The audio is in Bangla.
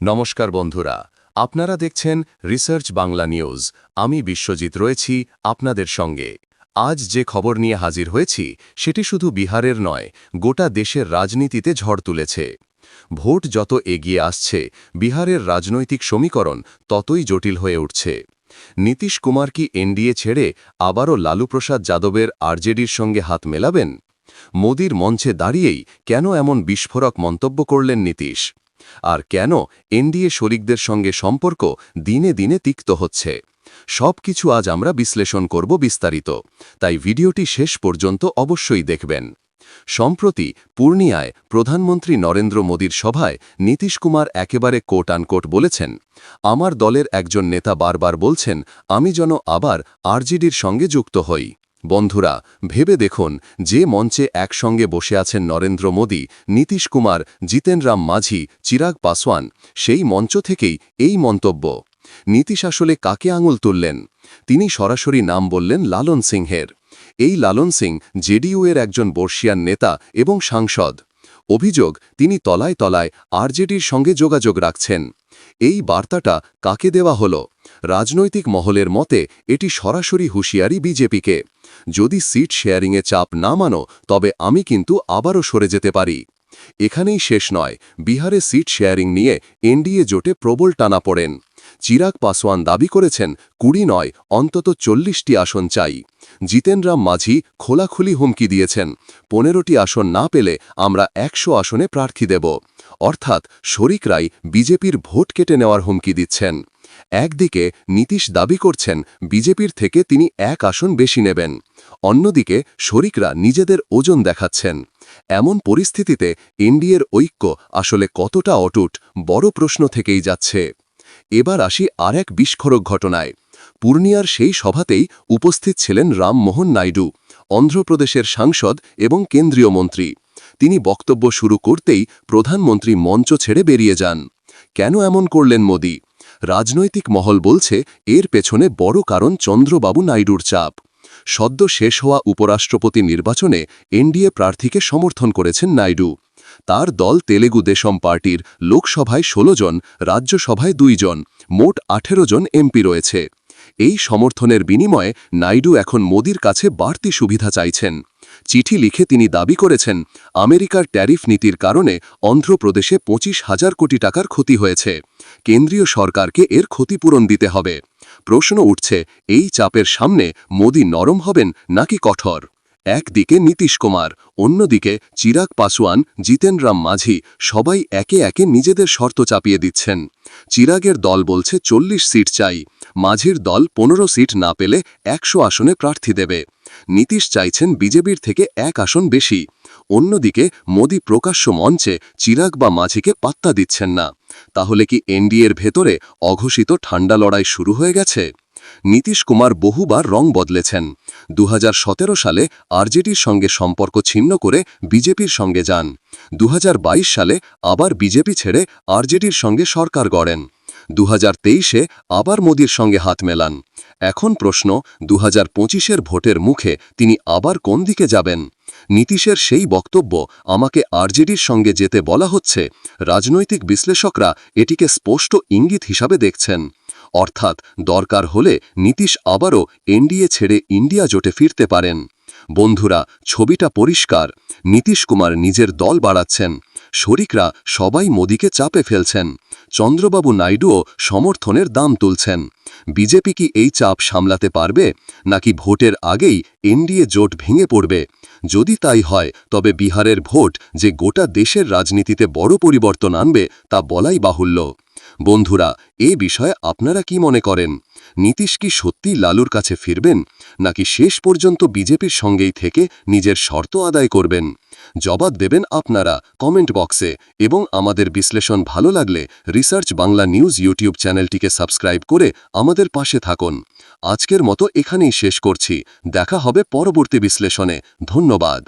নমস্কার বন্ধুরা, আপনারা দেখছেন রিসার্চ বাংলা নিউজ। আমি বিশ্বজিৎ রয়েছি আপনাদের সঙ্গে। আজ যে খবর নিয়ে হাজির হয়েছি, সেটি শুধু বিহারের নয়, গোটা দেশের রাজনীতিতে ঝড় তুলেছে। ভোট যত এগিয়ে আসছে, বিহারের রাজনৈতিক সমীকরণ ততই জটিল হয়ে উঠছে। নীতিশ কুমার কি এনডিএ ছেড়ে আবারও লালুপ্রসাদ যাদবের আরজেডির সঙ্গে হাত মেলাবেন? মোদির মঞ্চে দাঁড়িয়েই কেন এমন বিস্ফোরক মন্তব্য করলেন নীতিশ? আর কেন এনডিএ শরিকদের সঙ্গে সম্পর্ক দিনে দিনে তিক্ত হচ্ছে? সব কিছু আজ আমরা বিশ্লেষণ করব বিস্তারিত, তাই ভিডিওটি শেষ পর্যন্ত অবশ্যই দেখবেন। সম্প্রতি পূর্ণিয়ায় প্রধানমন্ত্রী নরেন্দ্র মোদীর সভায় নীতিশ কুমার একেবারে কোট আনকোট বলেছেন, আমার দলের একজন নেতা বারবার বলছেন, আমি যেন আবার আরজেডির সঙ্গে যুক্ত হই। বন্ধুরা, ভেবে দেখুন, যে মঞ্চে একসঙ্গে বসে আছেন নরেন্দ্র মোদী, নীতিশ কুমার জিতেন রাম মাঝি, চিরাগ পাসওয়ান, সেই মঞ্চ থেকেই এই মন্তব্য। নীতিশ আসলে কাকে আঙুল তুললেন? তিনি সরাসরি নাম বললেন লালন সিংহের। এই লালন সিং জেডিইউ এর একজন বর্ষিয়ান নেতা এবং সাংসদ। অভিযোগ, তিনি তলায় তলায় আরজেডির সঙ্গে যোগাযোগ রাখছেন। এই বার্তাটা কাকে দেওয়া হল? রাজনৈতিক মহলের মতে, এটি সরাসরি হুঁশিয়ারি বিজেপিকে। যদি সিট শেয়ারিংয়ে চাপ না মানো, তবে আমি কিন্তু আবারও সরে যেতে পারি। এখানেই শেষ নয়, বিহারে সিট শেয়ারিং নিয়ে এনডিএ জোটে প্রবল টানা পড়েন। চিরাগ পাসওয়ান দাবি করেছেন, কুড়ি নয়, অন্তত চল্লিশটি আসন চাই। জিতেন রাম মাঝি খোলাখুলি হুমকি দিয়েছেন। পনেরোটি আসন না পেলে আমরা একশো আসনে প্রার্থী দেব। অর্থাৎ শরিকরাই বিজেপির ভোট কেটে নেওয়ার হুমকি দিচ্ছেন। একদিকে নীতিশ দাবি করছেন, বিজেপির থেকে তিনি এক আসন বেশি নেবেন। অন্যদিকে শরিকরা নিজেদের ওজন দেখাচ্ছেন। এমন পরিস্থিতিতে এনডিএর ঐক্য আসলে কতটা অটুট, বড় প্রশ্ন থেকেই যাচ্ছে। এবার আসি আর এক বিস্ফোরক ঘটনায়। পূর্ণিয়ার সেই সভাতেই উপস্থিত ছিলেন রামমোহন নাইডু, অন্ধ্রপ্রদেশের সাংসদ এবং কেন্দ্রীয় মন্ত্রী। তিনি বক্তব্য শুরু করতেই প্রধানমন্ত্রী মঞ্চ ছেড়ে বেরিয়ে যান। কেন এমন করলেন মোদী? রাজনৈতিক মহল বলছে, এর পেছনে বড় কারণ চন্দ্রবাবু নাইডুর চাপ। সদ্য শেষ হওয়া উপরাষ্ট্রপতি নির্বাচনে এনডিএ প্রার্থীকে সমর্থন করেছেন নাইডু। তার দল তেলেগু দেশম পার্টির লোকসভায় ১৬ জন, রাজ্যসভায় দুই জন, মোট আঠেরো জন এমপি রয়েছে। এই সমর্থনের বিনিময়ে নাইডু এখন মোদির কাছে বাড়তি সুবিধা চাইছেন। চিঠি লিখে তিনি দাবি করেছেন, আমেরিকার ট্যারিফ নীতির কারণে অন্ধ্রপ্রদেশে পঁচিশ হাজার কোটি টাকার ক্ষতি হয়েছে। কেন্দ্রীয় সরকারকে এর ক্ষতিপূরণ দিতে হবে। প্রশ্ন উঠছে, এই চাপের সামনে মোদি নরম হবেন নাকি কঠোর? একদিকে নীতিশ কুমার, অন্যদিকে চিরাগ পাসওয়ান জিতেন রাম মাঝি সবাই একে একে নিজেদের শর্ত চাপিয়ে দিচ্ছেন। চিরাগের দল বলছে চল্লিশ সিট চাই, মাঝির দল পনেরো সিট না পেলে একশো আসনে প্রার্থী দেবে। নীতিশ চাইছেন বিজেপির থেকে এক আসন বেশি। অন্যদিকে মোদি প্রকাশ্য মঞ্চে চিরাগ বা মাঝিকে পাত্তা দিচ্ছেন না। তাহলে কি এনডিএর ভেতরে অঘোষিত ঠান্ডা লড়াই শুরু হয়ে গেছে? নীতিশ কুমার বহুবার রং বদলেছেন। দু হাজার সতেরো সালে আরজেডির সঙ্গে সম্পর্ক ছিন্ন করে বিজেপির সঙ্গে যান। দু হাজার বাইশ সালে আবার বিজেপি ছেড়ে আরজেডির সঙ্গে সরকার গড়েন। দু হাজার আবার মোদির সঙ্গে হাত মেলান। এখন প্রশ্ন দু হাজার ভোটের মুখে তিনি আবার কোন দিকে যাবেন? নীতিশের সেই বক্তব্য আমাকে আরজেডির সঙ্গে যেতে বলা হচ্ছে, রাজনৈতিক বিশ্লেষকরা এটিকে স্পষ্ট ইঙ্গিত হিসাবে দেখছেন। অর্থাৎ দরকার হলে নীতিশ আবারও এনডিএ ছেড়ে ইন্ডিয়া জোটে ফিরতে পারেন। বন্ধুরা, ছবিটা পরিষ্কার। নীতিশ কুমার নিজের দল বাড়াচ্ছেন। শরিকরা সবাই মোদিকে চাপে ফেলছেন। চন্দ্রবাবু নাইডুও সমর্থনের দাম তুলছেন। বিজেপি কি এই চাপ সামলাতে পারবে? নাকি ভোটের আগেই এনডিএ জোট ভেঙে পড়বে? যদি তাই হয়, তবে বিহারের ভোট যে গোটা দেশের রাজনীতিতে বড় পরিবর্তন আনবে তা বলাই বাহুল্য। বন্ধুরা, এ বিষয়ে আপনারা কি মনে করেন? নীতিশ কি সত্যি লালুর কাছে ফিরবেন, নাকি শেষ পর্যন্ত বিজেপির সঙ্গেই থেকে নিজের শর্ত আদায় করবেন? জবাব দেবেন আপনারা কমেন্ট বক্সে, এবং আমাদের বিশ্লেষণ ভালো লাগলে রিসার্চ বাংলা নিউজ ইউটিউব চ্যানেলটিকে সাবস্ক্রাইব করে আমাদের পাশে থাকুন। আজকের মতো এখানেই শেষ করছি, দেখা হবে পরবর্তী বিশ্লেষণে, ধন্যবাদ।